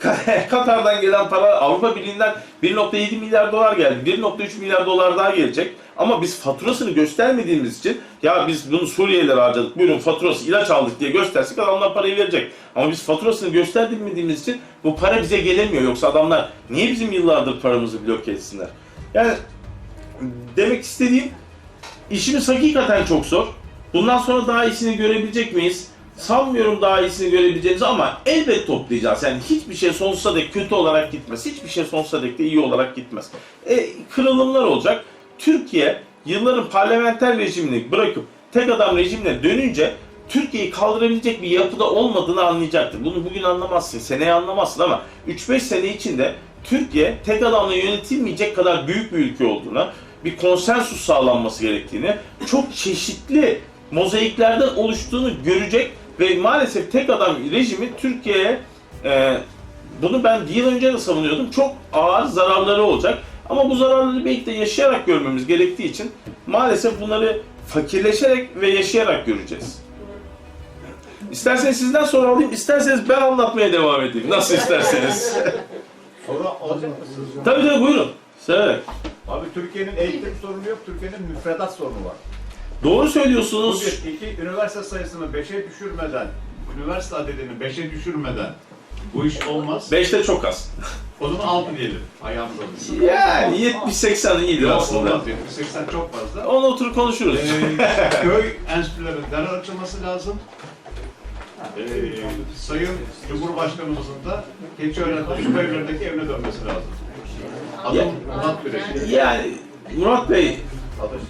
Katar'dan gelen para Avrupa Birliği'nden 1.7 milyar dolar geldi. 1.3 milyar dolar daha gelecek. Ama biz faturasını göstermediğimiz için ya biz bunu Suriyelilere harcadık. Buyurun faturası ilaç aldık diye göstersek adamlar parayı verecek. Ama biz faturasını göstermediğimiz için bu para bize gelemiyor. Yoksa adamlar niye bizim yıllardır paramızı bloke etsinler? Yani demek istediğim işimiz hakikaten çok zor. Bundan sonra daha iyisini görebilecek miyiz? Sanmıyorum daha iyisini görebileceğimizi ama elbet toplayacağız. Yani hiçbir şey sonsuza dek kötü olarak gitmez. Hiçbir şey sonsuza dek de iyi olarak gitmez. E, kırılımlar olacak. Türkiye yılların parlamenter rejimini bırakıp tek adam rejimine dönünce Türkiye'yi kaldırabilecek bir yapıda olmadığını anlayacaktır. Bunu bugün anlamazsın, seneye anlamazsın ama 3-5 sene içinde Türkiye tek adamla yönetilmeyecek kadar büyük bir ülke olduğunu, bir konsensus sağlanması gerektiğini, çok çeşitli mozaiklerden oluştuğunu görecek ve maalesef tek adam rejimi Türkiye'ye e, bunu ben bir yıl önce de savunuyordum. Çok ağır zararları olacak. Ama bu zararları belki de yaşayarak görmemiz gerektiği için maalesef bunları fakirleşerek ve yaşayarak göreceğiz. İsterseniz sizden sonra alayım, isterseniz ben anlatmaya devam edeyim. Nasıl isterseniz. Soru alacak mısınız? tabii tabii buyurun. Severek. Abi Türkiye'nin eğitim sorunu yok, Türkiye'nin müfredat sorunu var. Doğru söylüyorsunuz. iki, üniversite sayısını 5'e düşürmeden, üniversite adedini 5'e düşürmeden bu iş olmaz. Beşte çok az. O zaman 6 diyelim. Ayağımıza alın. Yani 70-80 iyidir Yok aslında. olmaz 80 çok fazla. Onu oturup konuşuruz. Ee, köy enstitülerinin derhal açılması lazım. Ee, Sayın Cumhurbaşkanımızın da Keçiören'de şu evlerdeki evine dönmesi lazım. Adım Murat Güreş. Yani Murat Bey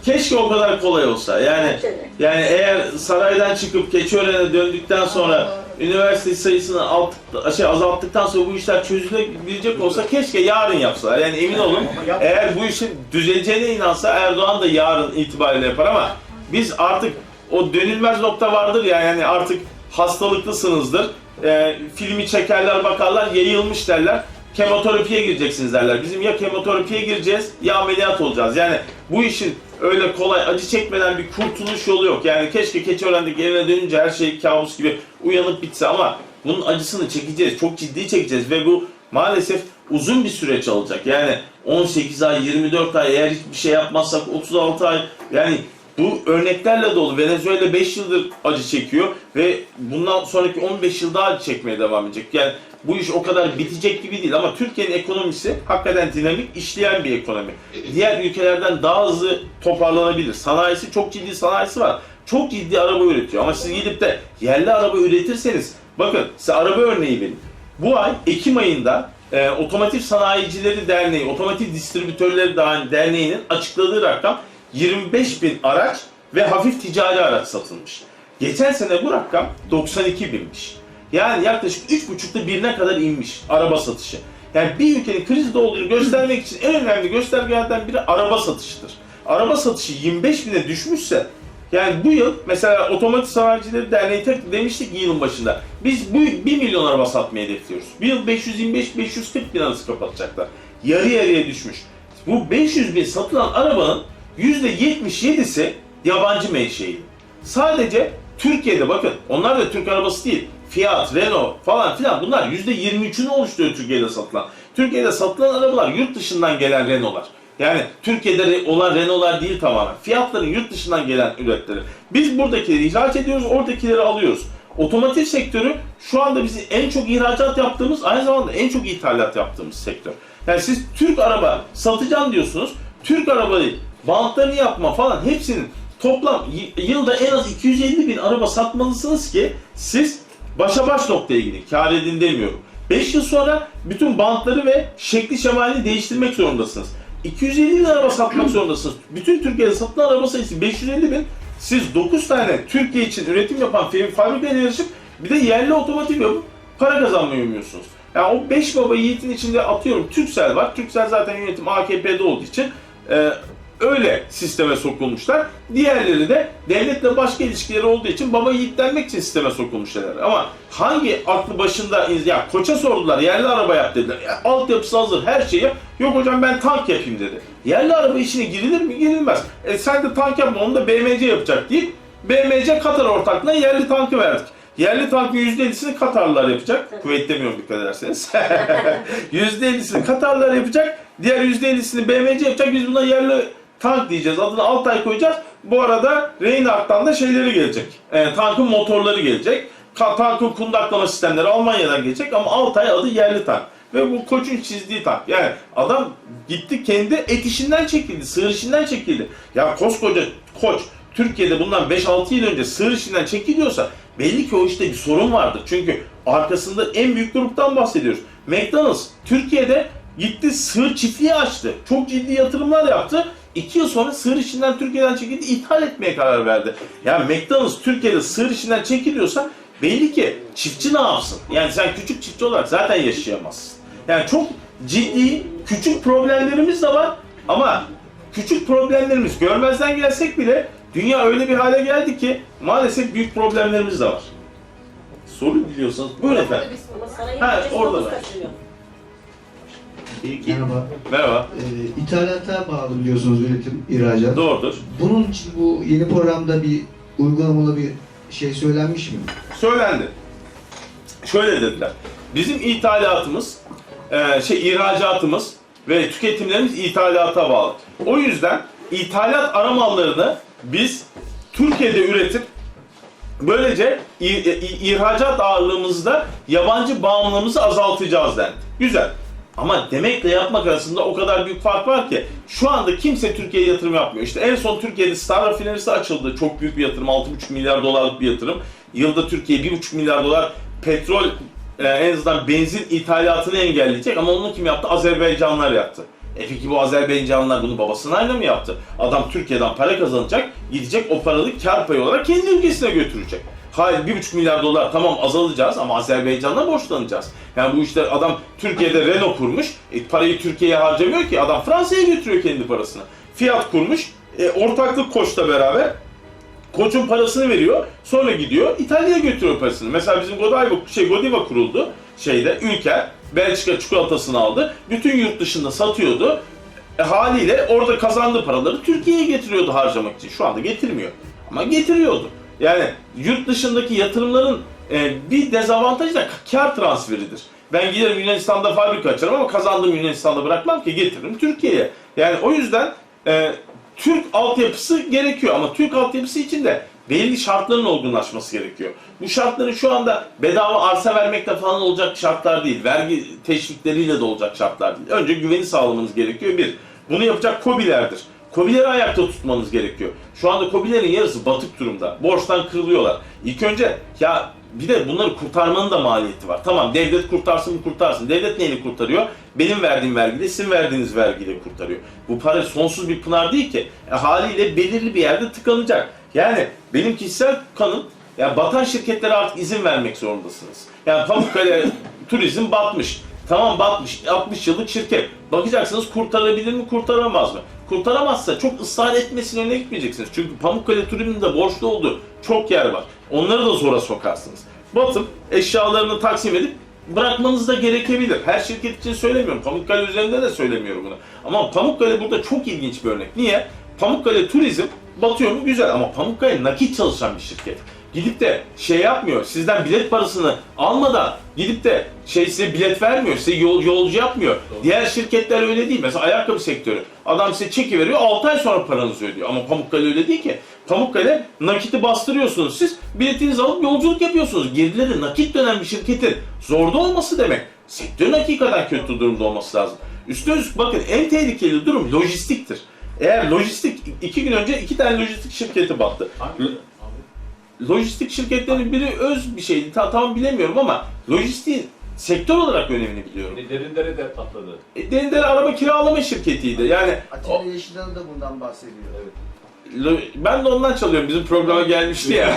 keşke o kadar kolay olsa. Yani yani eğer saraydan çıkıp Keçiören'e döndükten sonra üniversite sayısını alt, şey, azalttıktan sonra bu işler çözülebilecek olsa keşke yarın yapsalar. Yani emin olun eğer bu işin düzeleceğine inansa Erdoğan da yarın itibariyle yapar ama biz artık o dönülmez nokta vardır ya yani artık hastalıklısınızdır. Ee, filmi çekerler bakarlar yayılmış derler. Kemoterapiye gireceksiniz derler. Bizim ya kemoterapiye gireceğiz ya ameliyat olacağız. Yani bu işin öyle kolay acı çekmeden bir kurtuluş yolu yok. Yani keşke Keçiören'deki evine dönünce her şey kabus gibi uyanıp bitse ama bunun acısını çekeceğiz. Çok ciddi çekeceğiz ve bu maalesef uzun bir süreç alacak. Yani 18 ay, 24 ay eğer hiçbir şey yapmazsak 36 ay yani bu örneklerle dolu. Venezuela 5 yıldır acı çekiyor ve bundan sonraki 15 yıl daha acı çekmeye devam edecek. Yani bu iş o kadar bitecek gibi değil ama Türkiye'nin ekonomisi hakikaten dinamik işleyen bir ekonomi. Diğer ülkelerden daha hızlı toparlanabilir. Sanayisi çok ciddi sanayisi var. Çok ciddi araba üretiyor ama siz gidip de yerli araba üretirseniz bakın size araba örneği vereyim. Bu ay Ekim ayında e, Otomotiv Sanayicileri Derneği, Otomotiv Distribütörleri Derneği'nin açıkladığı rakam 25 bin araç ve hafif ticari araç satılmış. Geçen sene bu rakam 92 binmiş. Yani yaklaşık 3,5'ta birine kadar inmiş araba satışı. Yani bir ülkenin krizde olduğunu göstermek için en önemli göstergelerden biri araba satışıdır. Araba satışı 25 bine düşmüşse yani bu yıl mesela Otomotiv Sanayicileri Derneği tek demiştik yılın başında. Biz bu 1 milyon araba satmayı hedefliyoruz. Bir yıl 525-540 bin arası kapatacaklar. Yarı yarıya düşmüş. Bu 500 bin satılan arabanın %77'si yabancı menşeili. Sadece Türkiye'de bakın onlar da Türk arabası değil. Fiat, Renault falan filan bunlar %23'ünü oluşturuyor Türkiye'de satılan. Türkiye'de satılan arabalar yurt dışından gelen Renault'lar. Yani Türkiye'de olan Renault'lar değil tamamen. Fiyatların yurt dışından gelen üretleri. Biz buradakileri ihraç ediyoruz, oradakileri alıyoruz. Otomotiv sektörü şu anda bizim en çok ihracat yaptığımız, aynı zamanda en çok ithalat yaptığımız sektör. Yani siz Türk araba satacağım diyorsunuz. Türk arabayı bantlarını yapma falan hepsinin toplam yılda en az 250 bin araba satmalısınız ki siz başa baş noktaya gidin. Kâr edin demiyorum. 5 yıl sonra bütün bantları ve şekli şemalini değiştirmek zorundasınız. 250 bin araba satmak zorundasınız. Bütün Türkiye'de satılan araba sayısı 550 bin. Siz 9 tane Türkiye için üretim yapan fabrikaya yarışıp bir de yerli otomotiv yapıp para kazanmayı umuyorsunuz. Yani o 5 baba yiğitin içinde atıyorum Türksel var. Türksel zaten yönetim AKP'de olduğu için e, öyle sisteme sokulmuşlar. Diğerleri de devletle başka ilişkileri olduğu için baba yiğitlenmek için sisteme sokulmuşlar. Ama hangi aklı başında ya koça sordular yerli araba yap dediler. Ya, altyapısı hazır her şeyi yap. Yok hocam ben tank yapayım dedi. Yerli araba işine girilir mi? Girilmez. E sen de tank yapma onu da BMC yapacak deyip BMC Katar ortaklığına yerli tankı verdik. Yerli tankın %50'sini Katarlılar yapacak. Kuveyt demiyorum dikkat ederseniz. %50'sini Katarlılar yapacak. Diğer %50'sini BMC yapacak. Biz buna yerli tank diyeceğiz. Adını Altay koyacağız. Bu arada Reinhardt'tan da şeyleri gelecek. E, tankın motorları gelecek. Tankın kundaklama sistemleri Almanya'dan gelecek ama Altay adı yerli tank. Ve bu koçun çizdiği tank. Yani adam gitti kendi et işinden çekildi, sığır işinden çekildi. Ya koskoca koç Türkiye'de bundan 5-6 yıl önce sığır işinden çekiliyorsa belli ki o işte bir sorun vardır. Çünkü arkasında en büyük gruptan bahsediyoruz. McDonald's Türkiye'de gitti sığır çiftliği açtı. Çok ciddi yatırımlar yaptı. İki yıl sonra sığır işinden Türkiye'den çekildi, ithal etmeye karar verdi. Yani McDonald's Türkiye'de sığır işinden çekiliyorsa belli ki çiftçi ne yapsın? Yani sen küçük çiftçi olarak zaten yaşayamazsın. Yani çok ciddi, küçük problemlerimiz de var ama küçük problemlerimiz görmezden gelsek bile dünya öyle bir hale geldi ki maalesef büyük problemlerimiz de var. Soru biliyorsanız buyurun efendim. Ha, orada da. Merhaba. Merhaba. Ee, ithalata bağlı biliyorsunuz üretim, ihracat. Doğrudur. Bunun için bu yeni programda bir uygulamalı bir şey söylenmiş mi? Söylendi. Şöyle dediler. Bizim ithalatımız, e, şey ihracatımız ve tüketimlerimiz ithalata bağlı. O yüzden ithalat aramallarını biz Türkiye'de üretip böylece ihracat ağırlığımızda yabancı bağımlılığımızı azaltacağız dendi. Güzel. Ama demekle yapmak arasında o kadar büyük fark var ki şu anda kimse Türkiye'ye yatırım yapmıyor. İşte en son Türkiye'de Star rafinerisi açıldı. Çok büyük bir yatırım. 6,5 milyar dolarlık bir yatırım. Yılda Türkiye 1,5 milyar dolar petrol e, en azından benzin ithalatını engelleyecek ama onu kim yaptı? Azerbaycanlılar yaptı. E peki bu Azerbaycanlılar bunu babasınayla mı yaptı? Adam Türkiye'den para kazanacak, gidecek o paralı kar payı olarak kendi ülkesine götürecek. Hayır 1,5 milyar dolar tamam azalacağız ama Azerbaycan'la borçlanacağız. Yani bu işte adam Türkiye'de Renault kurmuş, e, parayı Türkiye'ye harcamıyor ki adam Fransa'ya götürüyor kendi parasını. Fiat kurmuş, e, ortaklık Koç'la beraber Koç'un parasını veriyor, sonra gidiyor İtalya'ya götürüyor parasını. Mesela bizim Godiva, şey Godiva kuruldu şeyde, Ülker, Belçika çikolatasını aldı. Bütün yurt dışında satıyordu. E, haliyle orada kazandığı paraları Türkiye'ye getiriyordu harcamak için. Şu anda getirmiyor. Ama getiriyordu. Yani yurt dışındaki yatırımların e, bir dezavantajı da kar transferidir. Ben giderim Yunanistan'da fabrika açarım ama kazandığım Yunanistan'da bırakmam ki getiririm Türkiye'ye. Yani o yüzden e, Türk altyapısı gerekiyor ama Türk altyapısı için de belli şartların olgunlaşması gerekiyor. Bu şartların şu anda bedava arsa vermekle falan olacak şartlar değil. Vergi teşvikleriyle de olacak şartlar değil. Önce güveni sağlamanız gerekiyor bir. Bunu yapacak KOBİ'lerdir. KOBİ'leri ayakta tutmanız gerekiyor. Şu anda KOBİ'lerin yarısı batık durumda. Borçtan kırılıyorlar. İlk önce ya bir de bunları kurtarmanın da maliyeti var. Tamam devlet kurtarsın mı kurtarsın. Devlet neyle kurtarıyor? Benim verdiğim vergiyle sizin verdiğiniz vergiyle kurtarıyor. Bu para sonsuz bir pınar değil ki. E, haliyle belirli bir yerde tıkanacak. Yani benim kişisel kanım ya batan şirketlere artık izin vermek zorundasınız. Yani Pamukkale turizm batmış. Tamam batmış. 60 yıllık şirket. Bakacaksınız kurtarabilir mi kurtaramaz mı? Kurtaramazsa çok ısrar etmesinin önüne gitmeyeceksiniz. Çünkü Pamukkale turizminde borçlu olduğu çok yer var. Onları da zora sokarsınız. Batıp eşyalarını taksim edip bırakmanız da gerekebilir. Her şirket için söylemiyorum. Pamukkale üzerinde de söylemiyorum bunu. Ama Pamukkale burada çok ilginç bir örnek. Niye? Pamukkale turizm batıyor mu? Güzel ama Pamukkale nakit çalışan bir şirket. Gidip de şey yapmıyor, sizden bilet parasını almadan gidip de şey size bilet vermiyor, size yol, yolcu yapmıyor. Diğer şirketler öyle değil. Mesela ayakkabı sektörü. Adam size çeki veriyor, 6 ay sonra paranızı ödüyor. Ama Pamukkale öyle değil ki. Pamukkale nakiti bastırıyorsunuz siz, biletinizi alıp yolculuk yapıyorsunuz. Gerileri nakit dönen bir şirketin zorda olması demek. Sektörün hakikaten kötü durumda olması lazım. Üstüne üstlük bakın en tehlikeli durum lojistiktir. Eğer lojistik, iki gün önce iki tane lojistik şirketi battı. Lojistik şirketlerin biri öz bir şeydi. Ta, tam bilemiyorum ama lojistiğin sektör olarak önemini biliyorum. Derinlere de patladı. E, Dendere araba kiralama şirketiydi. Yani o- Atilla Yeşilhan da bundan bahsediyor. Evet. Ben de ondan çalıyorum. Bizim programa gelmişti ya.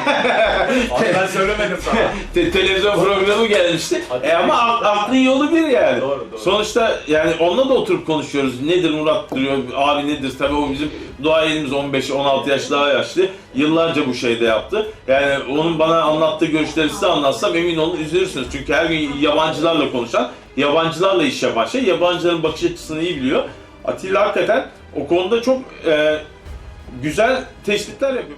Abi ben söylemedim sana. Te- televizyon programı gelmişti. Hadi. E ama ak- aklın yolu bir yani. Doğru, doğru. Sonuçta yani onunla da oturup konuşuyoruz. Nedir Murat diyor, abi nedir? Tabii o bizim duayenimiz 15-16 yaş daha yaşlı. Yıllarca bu şeyde yaptı. Yani onun bana anlattığı görüşleri size anlatsam emin olun üzülürsünüz. Çünkü her gün yabancılarla konuşan, yabancılarla iş yapan şey, yabancıların bakış açısını iyi biliyor. Atilla hakikaten o konuda çok e, güzel tespitler yapıyor.